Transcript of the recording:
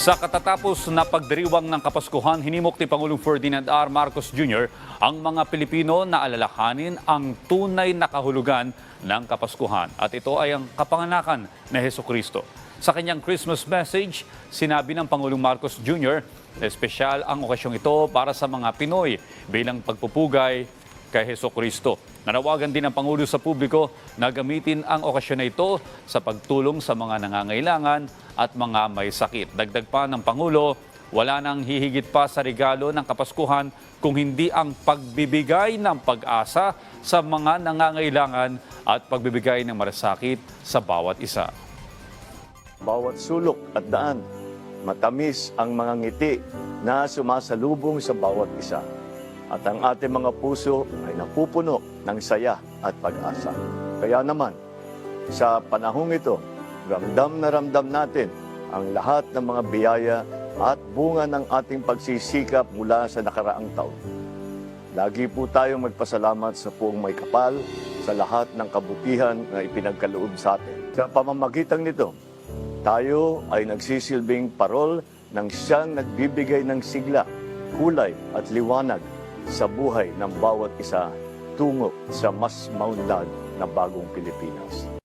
Sa katatapos na pagdiriwang ng Kapaskuhan, hinimok ni Pangulong Ferdinand R. Marcos Jr. ang mga Pilipino na alalahanin ang tunay na kahulugan ng Kapaskuhan. At ito ay ang kapanganakan ni Heso Kristo. Sa kanyang Christmas message, sinabi ng Pangulong Marcos Jr. na espesyal ang okasyong ito para sa mga Pinoy bilang pagpupugay kay Heso Kristo. Nanawagan din ang Pangulo sa publiko na gamitin ang okasyon na ito sa pagtulong sa mga nangangailangan at mga may sakit. Dagdag pa ng Pangulo, wala nang hihigit pa sa regalo ng Kapaskuhan kung hindi ang pagbibigay ng pag-asa sa mga nangangailangan at pagbibigay ng malasakit sa bawat isa. Bawat sulok at daan, matamis ang mga ngiti na sumasalubong sa bawat isa. At ang ating mga puso ay napupuno ng saya at pag-asa. Kaya naman, sa panahong ito, ramdam na ramdam natin ang lahat ng mga biyaya at bunga ng ating pagsisikap mula sa nakaraang taon. Lagi po tayong magpasalamat sa puong may kapal sa lahat ng kabutihan na ipinagkaloob sa atin. Sa pamamagitan nito, tayo ay nagsisilbing parol ng siyang nagbibigay ng sigla, kulay at liwanag sa buhay ng bawat isa tungo sa mas maunlad na bagong Pilipinas.